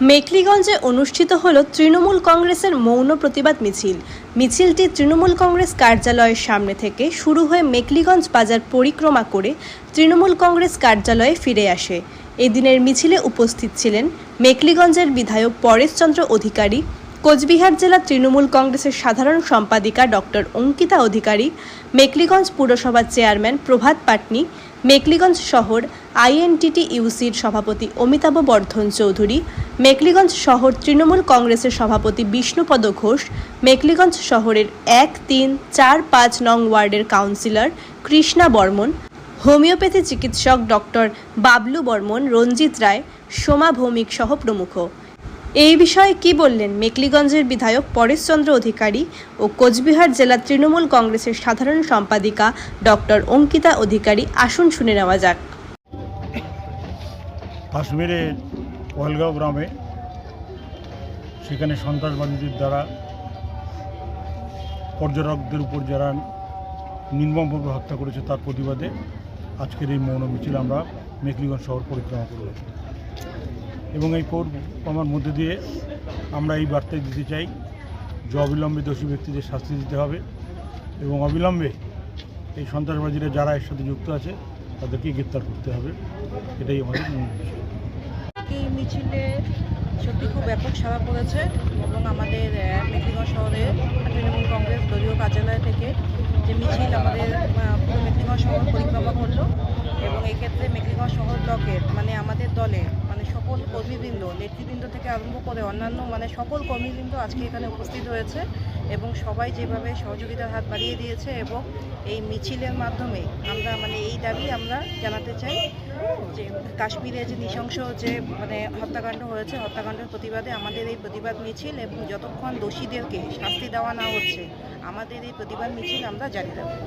মেকলিগঞ্জে অনুষ্ঠিত হল তৃণমূল কংগ্রেসের মৌন প্রতিবাদ মিছিল। মিছিলটি তৃণমূল কংগ্রেস কার্যালয়ের সামনে থেকে শুরু হয়ে মেকলিগঞ্জ বাজার পরিক্রমা করে তৃণমূল কংগ্রেস কার্যালয়ে ফিরে আসে। এদিনের মিছিলে উপস্থিত ছিলেন মেকলিগঞ্জের বিধায়ক পরেশচন্দ্র অধিকারী কোচবিহার জেলা তৃণমূল কংগ্রেসের সাধারণ সম্পাদিকা ডক্টর অঙ্কিতা অধিকারী, মেকলিগঞ্জ পুরসভার চেয়ারম্যান প্রভাত পাটনি, মেকলিগঞ্জ শহর আইএনটিটি ইউসির সভাপতি অমিতাভ বর্ধন চৌধুরী, মেকলিগঞ্জ শহর তৃণমূল কংগ্রেসের সভাপতি বিষ্ণুপদ ঘোষ, মেকলিগঞ্জ শহরের এক, তিন, চার, পাঁচ নং ওয়ার্ডের কাউন্সিলর কৃষ্ণা বর্মন, হোমিওপ্যাথি চিকিৎসক ডক্টর বাবলু বর্মন, রঞ্জিত রায়, সোমা ভৌমিক সহ প্রমুখ। এই বিষয়ে কি বললেন মেকলিগঞ্জের বিধায়ক পরেশচন্দ্র অধিকারী ও কোচবিহার জেলা তৃণমূল কংগ্রেসের সাধারণ সম্পাদিকা ডক্টর অঙ্কিতা অধিকারী? আসুন শুনে নেওয়া যাক। কাশ্মীরের পহলগাঁও গ্রামে, সেখানে সন্ত্রাসবাদীদের দ্বারা পর্যটকদের উপর যারা নির্মমভাবে হত্যা করেছে তার প্রতিবাদে আজকের এই মৌন মিছিল আমরা মেকলিগঞ্জ শহর পরিক্রমা করব এবং এই পরিক্রমার মধ্যে দিয়ে আমরা এই বার্তায় দিতে চাই যে অবিলম্বে দোষী ব্যক্তিদের শাস্তি দিতে হবে এবং অবিলম্বে এই সন্ত্রাসবাদীরা যারা এর সাথে যুক্ত আছে তাদেরকে গ্রেপ্তার করতে হবে। এটাই আমাদের মূল বিষয় এই মিছিলে সত্যি খুব ব্যাপক সাড়া পড়েছে এবং আমাদের মেদিনীগঞ্জ শহরে তৃণমূল কংগ্রেস দলীয় কার্যালয় থেকে যে মিছিল আমাদের মেদিনীগঞ্জ শহর পরিক্রমা করল এবং এই ক্ষেত্রে মেদিনীগঞ্জ শহর ব্লকের মানে আমাদের দলে মানে সকল কর্মীবৃন্দ, নেতৃবৃন্দ থেকে আরম্ভ করে অন্যান্য মানে সকল কর্মীবৃন্দ আজকে এখানে উপস্থিত হয়েছে এবং সবাই যেভাবে সহযোগিতার হাত বাড়িয়ে দিয়েছে এবং এই মিছিলের মাধ্যমে আমরা মানে এই দাবি আমরা জানাতে চাই যে কাশ্মীরে যে নৃশংস যে মানে হত্যাকাণ্ড হয়েছে, হত্যাকাণ্ডের প্রতিবাদে আমাদের এই প্রতিবাদ মিছিল এবং যতক্ষণ দোষীদেরকে শাস্তি দেওয়া না হচ্ছে, আমাদের এই প্রতিবাদ মিছিল আমরা জারি রাখব।